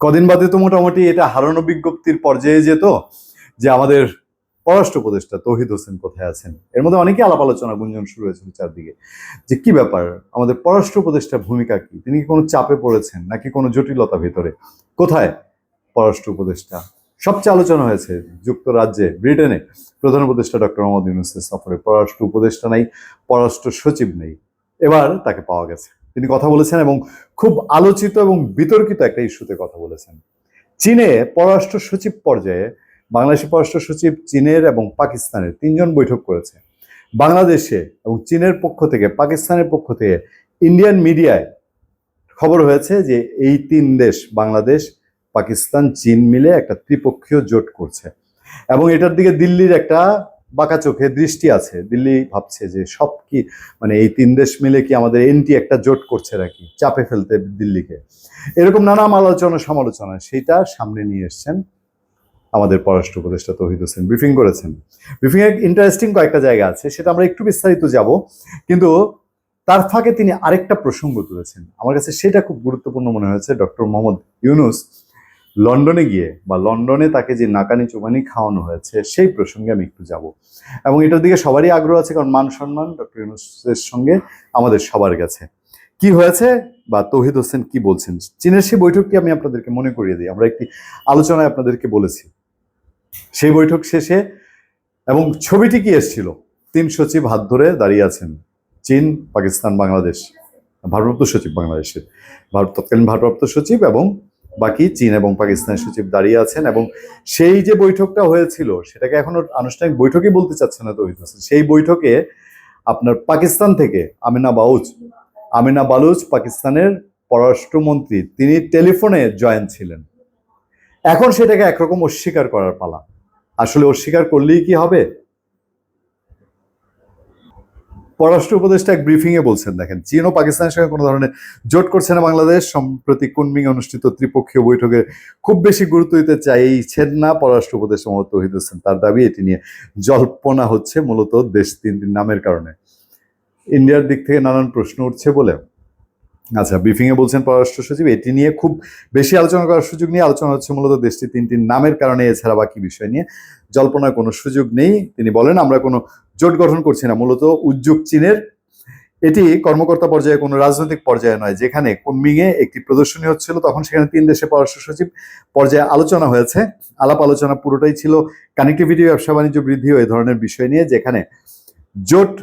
কদিন বাদে তো মোটামুটি এটা হারানো বিজ্ঞপ্তির পর্যায়ে যেত যে আমাদের পররাষ্ট্র উপদেষ্টা তৌহিদ হোসেন কোথায় আছেন। এর মধ্যে অনেকে আলাপ আলোচনা গুঞ্জন শুরু হয়েছিল চারদিকে। যে কি ব্যাপার? আমাদের পররাষ্ট্র উপদেষ্টার ভূমিকা কি? তিনি কি কোনো চাপে পড়েছেন নাকি কোনো জটিলতা ভিতরে? কোথায় পররাষ্ট্র উপদেষ্টা? সবচেয়ে আলোচনা হয়েছে যুক্তরাজ্যে, ব্রিটেনে। প্রধান উপদেষ্টা ডক্টর মোহাম্মদ ইউনুসের সফরে পররাষ্ট্র উপদেষ্টা নাই, পররাষ্ট্র সচিব নেই। এবার তাকে পাওয়া গেছে। তিনি কথা বলেছেন এবং খুব আলোচিত এবং বিতর্কিত একটা ইস্যুতে কথা বলেছেন। চীনে পররাষ্ট্র সচিব পর্যায়ে বাংলাদেশি পররাষ্ট্র সচিব চীনের এবং পাকিস্তানের তিনজন বৈঠক করেছে। বাংলাদেশে এবং চীনের পক্ষ থেকে, পাকিস্তানের পক্ষ থেকে ইন্ডিয়ান মিডিয়ায় খবর হয়েছে যে এই তিন দেশ, বাংলাদেশ, পাকিস্তান, চীন মিলে একটা ত্রিপক্ষীয় জোট করছে। এবং এটার দিকে দিল্লির একটা বাঁকা চোখে দৃষ্টি আছে। দিল্লি ভাবছে যে সব কি মানে এই তিন দেশ মিলে কি আমাদের এনটি একটা জোট করছে নাকি? চাপে ফেলতে দিল্লিকে। এরকম নানা আলোচনা সমালোচনা, সেটা সামনে নিয়ে এসছেন আমাদের পররাষ্ট্র উপদেষ্টা তৌহিদ হোসেন। ব্রিফিং করেছেন। ব্রিফিং এর ইন্টারেস্টিং কয়েকটা জায়গা আছে, সেটা আমরা একটু বিস্তারিত যাব। কিন্তু তার ফাঁকে তিনি আরেকটা প্রসঙ্গ তুলেছেন। আমার কাছে সেটা খুব গুরুত্বপূর্ণ মনে হয়েছে, ডক্টর মোহাম্মদ ইউনুস লন্ডনে গিয়ে বা লন্ডনে তাকে যে নাকানি চুবানি খাওয়ানো হয়েছে, সেই প্রসঙ্গে আমি একটু যাব। এবং এটার দিকে সবারই আগ্রহ আছে, কারণ মান সম্মান ডক্টর ইউনুসের সঙ্গে আমাদের সবার কাছে। কি হয়েছে বা তৌহিদ হোসেন কি বলছেন? চীনের সেই বৈঠকটি আমি আপনাদেরকে মনে করিয়ে দিই। আমরা একটি আলোচনায় আপনাদেরকে বলেছি। সেই বৈঠক শেষে এবং ছবিটি কি এসেছিল? তিন সচিব হাত ধরে দাঁড়িয়ে আছেন। চীন, পাকিস্তান, বাংলাদেশ, ভারপ্রাপ্ত সচিব বাংলাদেশের। ভারত তৎকালীন ভারপ্রাপ্ত সচিব এবং বাকি চীন এবং পাকিস্তানের সচিব দাঁড়িয়ে আছেন এবং সেই যে বৈঠকটা হয়েছিল, সেটাকে এখনও আনুষ্ঠানিক বৈঠকই বলতে চাচ্ছে না তৌহিদ হোসেন। সেই বৈঠকে আপনার পাকিস্তান থেকে আমিনা বাউচ আমিনা বালুচ পাকিস্তানের পররাষ্ট্রমন্ত্রী, তিনি টেলিফোনে জয়েন ছিলেন। এখন সেটাকে একরকম অস্বীকার করার পালা। আসলে অস্বীকার করলেই কি হবে? পররাষ্ট্র উপদেষ্টা এক ব্রিফিং এ বলছেন, দেখেন, চীন ও পাকিস্তানের সঙ্গে কোনো ধরনের জোট করছে না বাংলাদেশ। সম্প্রতি কুনমিং অনুষ্ঠিত ত্রিপক্ষীয় বৈঠকে খুব বেশি গুরুত্ব দিতে চাইছেন না পররাষ্ট্র উপদেষ্টা মোহাম্মদ তহিদ হোসেন। তার দাবি, এটি নিয়ে জল্পনা হচ্ছে মূলত দেশ তিন নামের কারণে। ইন্ডিয়ার দিক থেকে নানান প্রশ্ন উঠছে বলে আচ্ছা ব্রিফিং এ বলছেন পররাষ্ট্র সচিব, এটি নিয়ে খুব বেশি আলোচনা করার সুযোগ নিয়ে আলোচনা হচ্ছে মূলত দেশটি তিনটি নামের কারণে, এছাড়া বাকি বিষয় নিয়ে। জল্পনার কোনো সুযোগ নেই। তিনি বলেন, আমরা কোনো জোট গঠন করছি না, মূলত উদ্যোগ চীনের। এটি কর্মকর্তা পর্যায়ে কোনো রাজনৈতিক পর্যায়ে নয়, যেখানে কুনমিংয়ে একটি প্রদর্শনী হচ্ছিল, তখন সেখানে তিন দেশের পররাষ্ট্র সচিব পর্যায়ে আলোচনা হয়েছে। আলাপ আলোচনা পুরোটাই ছিল কানেক্টিভিটি, ব্যবসা বাণিজ্য বৃদ্ধি এই ধরনের বিষয় নিয়ে, যেখানে জোট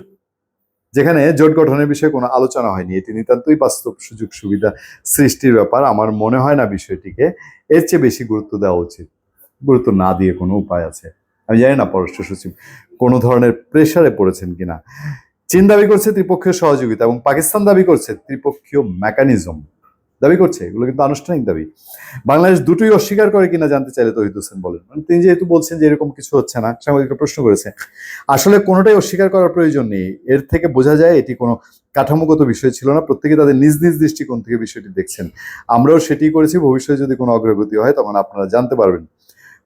যেখানে জোট গঠনের বিষয়ে কোনো আলোচনা হয়নি। এটি নিতান্তই বাস্তব সুযোগ সুবিধা সৃষ্টির ব্যাপার। আমার মনে হয় না বিষয়টিকে এর চেয়ে বেশি গুরুত্ব দেওয়া উচিত। গুরুত্ব না দিয়ে কোনো উপায় আছে। আমি জানি না পররাষ্ট্র সচিব কোনো ধরনের প্রেশারে পড়েছেন কিনা। চীন দাবি করছে ত্রিপক্ষীয় সহযোগিতা এবং পাকিস্তান দাবি করছে ত্রিপক্ষীয় মেকানিজম দাবি করছে, এগুলো কিন্তু আনুষ্ঠানিক দাবি। বাংলাদেশ দুটোই অস্বীকার করে কিনা জানতে চাইলে তহিদ হোসেন বলেন। মানে তিনি যেহেতু বলছেন যে এরকম কিছু হচ্ছে না, সাংবাদিকরা প্রশ্ন করেছে। আসলে কোনোটাই অস্বীকার করার প্রয়োজন নেই। এর থেকে বোঝা যায় এটি কোনো কাঠামোগত বিষয় ছিল না। প্রত্যেকে তাদের নিজ নিজ দৃষ্টিকোণ থেকে বিষয়টি দেখছেন। আমরাও সেটি করেছি। ভবিষ্যতে যদি কোনো অগ্রগতি হয়, তখন আপনারা জানতে পারবেন।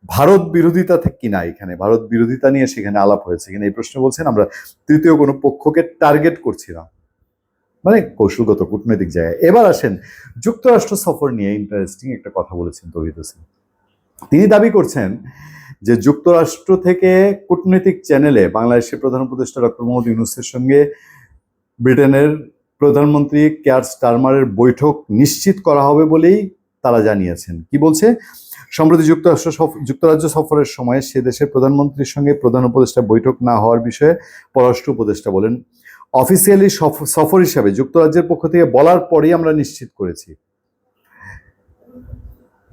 ভারত বিরোধিতা থেকে কিনা এখানে? ভারত বিরোধিতা নিয়ে সেখানে আলাপ হয়েছে। কিনা এই প্রশ্ন বলছেন, আমরা তৃতীয় কোনো পক্ষকে টার্গেট করছি না মানে কৌশলগত কূটনৈতিক জায়গায়। এবার আসেন, যুক্তরাষ্ট্র সফর নিয়ে ইন্টারেস্টিং একটা কথা বলেছেন তৌহিদ হোসেন। তিনি দাবি করছেন যে যুক্তরাষ্ট্র থেকে কূটনৈতিক চ্যানেলে বাংলাদেশের প্রধান উপদেষ্টা ডক্টর মোহাম্মদ ইউনুসের সঙ্গে ব্রিটেনের প্রধানমন্ত্রী কেয়ার স্টারমারের বৈঠক নিশ্চিত করা হবে বলেই তারা জানিয়েছেন। কি বলছে? সম্প্রতি যুক্তরাষ্ট্র যুক্তরাজ্য সফরের সময় সে দেশের প্রধানমন্ত্রীর সঙ্গে প্রধান উপদেষ্টা বৈঠক না হওয়ার বিষয়ে পররাষ্ট্র উপদেষ্টা বলেন, অফিসিয়ালি সফর হিসাবে যুক্তরাজ্যের পক্ষ থেকে বলার পরেই আমরা নিশ্চিত করেছি।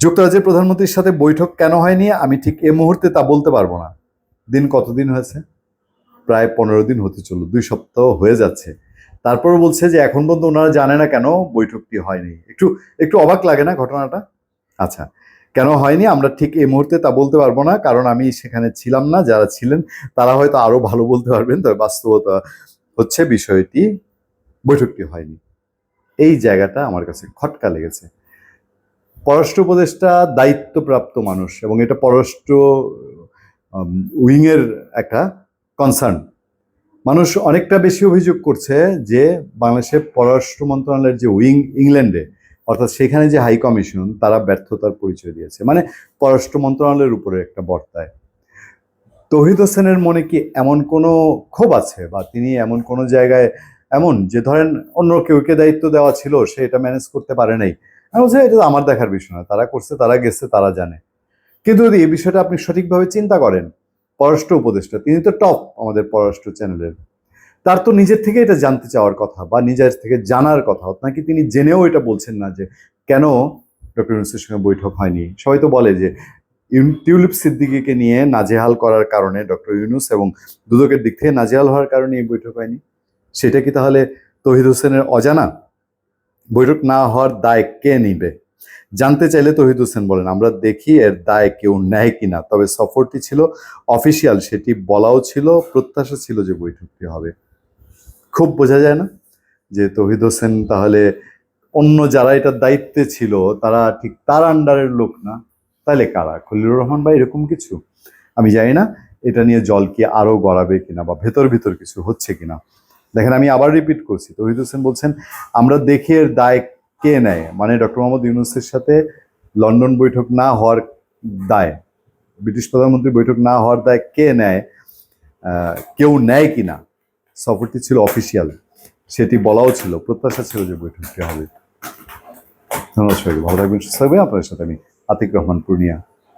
যুক্তরাজ্যের প্রধানমন্ত্রীর সাথে বৈঠক কেন হয়নি? আমি ঠিক এ মুহূর্তে তা বলতে পারব না। দিন কতদিন হয়েছে? প্রায় পনেরো দিন হতে চলল, দুই সপ্তাহ হয়ে যাচ্ছে। তারপর বলছে যে এখন পর্যন্ত ওনারা জানে না কেন বৈঠকটি হয়নি। একটু একটু অবাক লাগে না ঘটনাটা? আচ্ছা কেন হয়নি? আমরা ঠিক এই মুহূর্তে তা বলতে পারব না, কারণ আমি সেখানে ছিলাম না, যারা ছিলেন তারা হয়তো আরও ভালো বলতে পারবেন, তবে বাস্তবতা হচ্ছে বিষয়টি বৈঠকটি হয়নি। এই জায়গাটা আমার কাছে খটকা লেগেছে। পররাষ্ট্র উপদেষ্টা দায়িত্বপ্রাপ্ত মানুষ এবং এটা পররাষ্ট্র উইংয়ের একটা কনসার্ন মানুষ অনেকটা বেশি অভিযোগ করছে যে বাংলাদেশের পররাষ্ট্র মন্ত্রণালয়ের যে উইং, ইংল্যান্ডে, অর্থাৎ সেখানে যে হাই কমিশন, তারা ব্যর্থতার পরিচয় দিয়েছে। মানে পররাষ্ট্র মন্ত্রণালয়ের উপরে একটা বর্তায়। তহিদ হোসেনের মনে কি এমন কোনো ক্ষোভ আছে? বা তিনি এমন কোনো জায়গায় এমন যে ধরেন অন্য কেউকে দায়িত্ব দেওয়া ছিল, সে এটা ম্যানেজ করতে পারে নাই? বলছি, এটা আমার দেখার বিষয় না। তারা করছে, তারা গেছে, তারা জানে। কিন্তু যদি এই বিষয়টা আপনি সঠিকভাবে চিন্তা করেন পররাষ্ট্র উপদেষ্টা, তিনি তো টপ আমাদের পররাষ্ট্র চ্যানেলের তার তো নিজের থেকে এটা জানতে চাওয়ার কথা বা নিজের থেকে জানার কথা, নাকি তিনি জেনেও এটা বলছেন না যে কেন ডক্টর ইউনুসের সঙ্গে বৈঠক হয়নি? সবাই তো বলে যে টিউলিপ সিদ্দিকিকে নিয়ে নাজেহাল করার কারণে ডক্টর ইউনুস এবং দুদকের দিক থেকে নাজেহাল হওয়ার কারণে এই বৈঠক হয়নি। সেটা কি তাহলে তহিদ হোসেনের অজানা? বৈঠক না হওয়ার দায় কে নিবে? জানতে চাইলে তহিদ হোসেন বলেন, আমরা দেখি এর দায় কেউ নেয় কিনা। তবে সফরটি ছিল অফিসিয়াল, সেটি বলাও ছিল, প্রত্যাশা ছিল যে বৈঠকটি হবে। খুব বোঝা যায় না যে তহিদ হোসেন তাহলে অন্য যারা এটার দায়িত্বে ছিল, তারা ঠিক তার আন্ডারের লোক না। তাহলে কারা? খলিলুর রহমান ভাই এরকম কিছু? আমি জানি না, এটা নিয়ে জল কি আরও গড়াবে কিনা বা ভেতর ভিতর কিছু হচ্ছে কিনা। দেখেন, আমি আবার রিপিট করছি। তহিদ হোসেন বলছেন, আমরা দেখি এর দায় কে নেয়? মানে ডক্টর মোহাম্মদ ইউনুসের সাথে লন্ডন বৈঠক না হওয়ার দায়, ব্রিটিশ প্রধানমন্ত্রী বৈঠক না হওয়ার দায় কে নেয়? কেউ নেয় কি না? সফরটি ছিল অফিসিয়াল, সেটি বলাও ছিল, প্রত্যাশা ছিল যে বৈঠকটি হবে। ধন্যবাদ ভালো থাকবেন, সুস্থ থাকবেন। আপনাদের সাথে আমি আতিক রহমান পূর্ণিয়া।